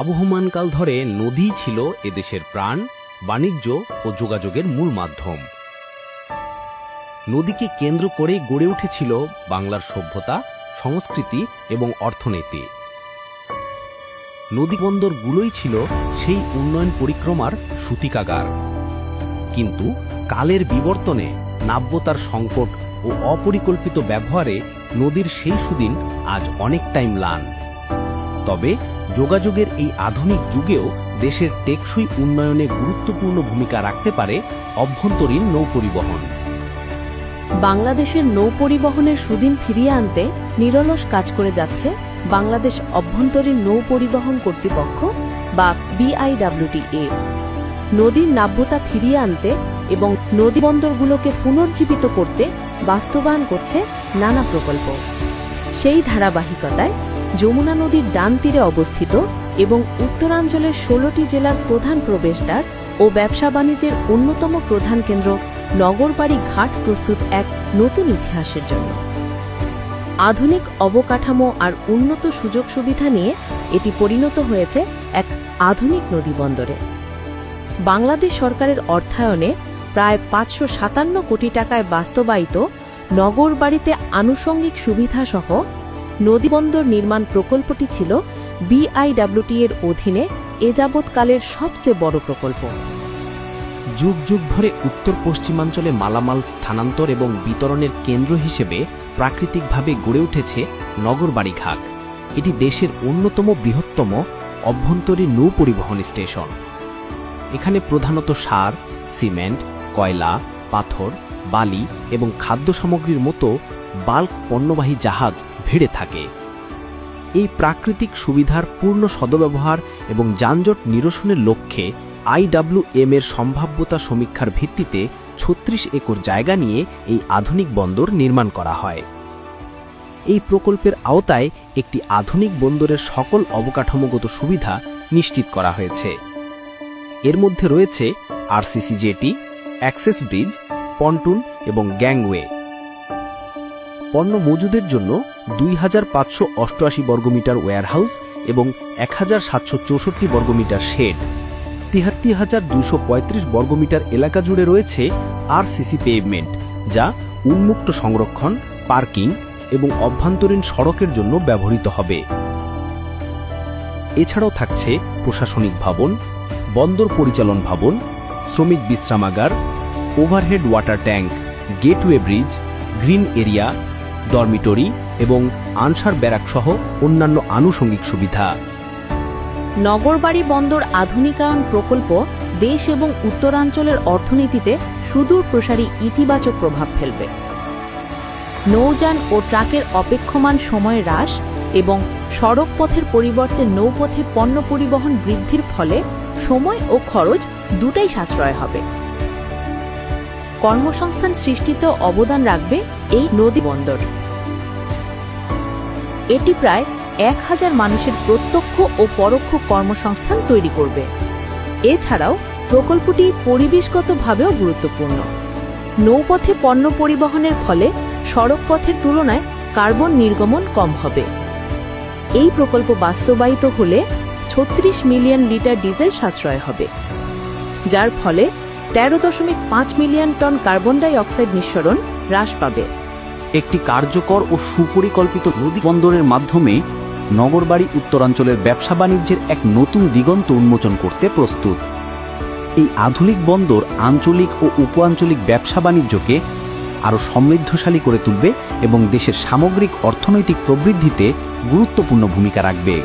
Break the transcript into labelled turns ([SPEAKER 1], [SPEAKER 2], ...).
[SPEAKER 1] আবহমানকাল ধরে নদী ছিল এদেশের প্রাণ, বাণিজ্য ও যোগাযোগের মূল মাধ্যম। নদীকে কেন্দ্র করেই গড়ে উঠেছিল বাংলার সভ্যতা, সংস্কৃতি এবং অর্থনীতি। নদীবন্দরগুলোই ছিল সেই উন্নয়ন পরিক্রমার সূতিকাগার। কিন্তু কালের বিবর্তনে নাব্যতার সংকট ও অপরিকল্পিত ব্যবহারে নদীর সেই সুদিন আজ অনেকটাই ম্লান। তবে যোগাযোগের এই আধুনিক যুগেও দেশের টেকসই উন্নয়নে গুরুত্বপূর্ণ ভূমিকা রাখতে পারে অভ্যন্তরীণ নৌপরিবহন
[SPEAKER 2] বাংলাদেশের নৌ পরিবহনের সুদিন ফিরিয়ে আনতে নিরলস কাজ করে যাচ্ছে বাংলাদেশ অভ্যন্তরীণ নৌ পরিবহন কর্তৃপক্ষ বা বিআইডব্লিউটিএ। নদীর নাব্যতা ফিরিয়ে আনতে এবং নদীবন্দরগুলোকে পুনর্জীবিত করতে বাস্তবায়ন করছে নানা প্রকল্প। সেই ধারাবাহিকতায় যমুনা নদীর ডান তীরে অবস্থিত এবং উত্তরাঞ্চলের ষোলোটি জেলার প্রধান প্রবেশদ্বার ও ব্যবসা বাণিজ্যের অন্যতম প্রধান কেন্দ্র নগরবাড়ি ঘাট প্রস্তুত এক নতুন ইতিহাসের জন্য। আধুনিক অবকাঠামো আর উন্নত সুযোগ সুবিধা নিয়ে এটি পরিণত হয়েছে এক আধুনিক নদী বন্দরে। বাংলাদেশ সরকারের অর্থায়নে প্রায় পাঁচশো সাতান্ন কোটি টাকায় বাস্তবায়িত নগরবাড়িতে আনুষঙ্গিক সুবিধাসহ নদীবন্দর নির্মাণ প্রকল্পটি ছিল বিআইডব্লিউটি এর অধীনে, এ যাবৎকালের সবচেয়ে বড় প্রকল্প।
[SPEAKER 1] যুগ যুগ ধরে উত্তর পশ্চিমাঞ্চলে মালামাল স্থানান্তর এবং বিতরণের কেন্দ্র হিসেবে প্রাকৃতিকভাবে গড়ে উঠেছে নগরবাড়ি ঘাট এটি দেশের অন্যতম বৃহত্তম অভ্যন্তরীণ নৌ পরিবহন স্টেশন। এখানে প্রধানত সার, সিমেন্ট, কয়লা, পাথর, বালি এবং খাদ্য সামগ্রীর মতো বাল্ক পণ্যবাহী জাহাজ ভিড়ে থাকে। এই প্রাকৃতিক সুবিধার পূর্ণ সদব্যবহার এবং যানজট নিরসনের লক্ষ্যে আইডব্লিউএম এর সম্ভাব্যতা সমীক্ষার ভিত্তিতে ছত্রিশ একর জায়গা নিয়ে এই আধুনিক বন্দর নির্মাণ করা হয়। এই প্রকল্পের আওতায় একটি আধুনিক বন্দরের সকল অবকাঠামোগত সুবিধা নিশ্চিত করা হয়েছে। এর মধ্যে রয়েছে RCC jetty access bridge, pontoon এবং গ্যাংওয়ে। পণ্য মজুদের জন্য দুই হাজার পাঁচশো অষ্টআশি বর্গমিটার ওয়্যারহাউস এবং এক হাজার সাতশো চৌষট্টি বর্গমিটার শেড তিহাত্তি হাজার দুশো পঁয়ত্রিশ বর্গমিটার এলাকা জুড়ে রয়েছে আরসিসি পেভমেন্ট যা উন্মুক্ত সংরক্ষণ পার্কিং এবং অভ্যন্তরীণ সড়কের জন্য ব্যবহৃত হবে। এছাড়াও থাকছে প্রশাসনিক ভবন, বন্দর পরিচালন ভবন, শ্রমিক বিশ্রামাগার overhead water tank gateway bridge green area dormitory এবং আনসার ব্যারাক সহ অন্যান্য আনুষঙ্গিক সুবিধা।
[SPEAKER 2] নগরবাড়ি বন্দর আধুনিকায়ন প্রকল্প দেশ এবং উত্তরাঞ্চলের অর্থনীতিতে সুদূর প্রসারী ইতিবাচক প্রভাব ফেলবে। নৌযান ও ট্রাকের অপেক্ষমান সময় হ্রাস এবং সড়ক পথের পরিবর্তে নৌপথে পণ্য পরিবহন বৃদ্ধির ফলে সময় ও খরচ দুটাই সাশ্রয় হবে। কর্মসংস্থান সৃষ্টিতেও অবদান রাখবে এই নদী বন্দর। এটি প্রায় এক হাজার মানুষের প্রত্যক্ষ ও পরোক্ষ কর্মসংস্থান তৈরি করবে। এছাড়াও, প্রকল্পটি পরিবেশগতভাবেও গুরুত্বপূর্ণ। নৌপথে পণ্য পরিবহনের ফলে সড়ক পথের তুলনায় কার্বন নির্গমন কম হবে। এই প্রকল্প বাস্তবায়িত হলে ছত্রিশ মিলিয়ন লিটার ডিজেল সাশ্রয় হবে, যার ফলে তেরো দশমিক পাঁচ million ton carbon dioxide নিঃসরণ হ্রাস পাবে।
[SPEAKER 3] একটি কার্যকর ও সুপরিকল্পিত নদী বন্দরের মাধ্যমে নগরবাড়ি উত্তরাঞ্চলের ব্যবসা বাণিজ্যের এক নতুন দিগন্ত উন্মোচন করতে প্রস্তুত। এই আধুনিক বন্দর আঞ্চলিক ও উপ আঞ্চলিক ব্যবসা বাণিজ্যকে আরও সমৃদ্ধশালী করে তুলবে এবং দেশের সামগ্রিক অর্থনৈতিক প্রবৃদ্ধিতে গুরুত্বপূর্ণ ভূমিকা রাখবে।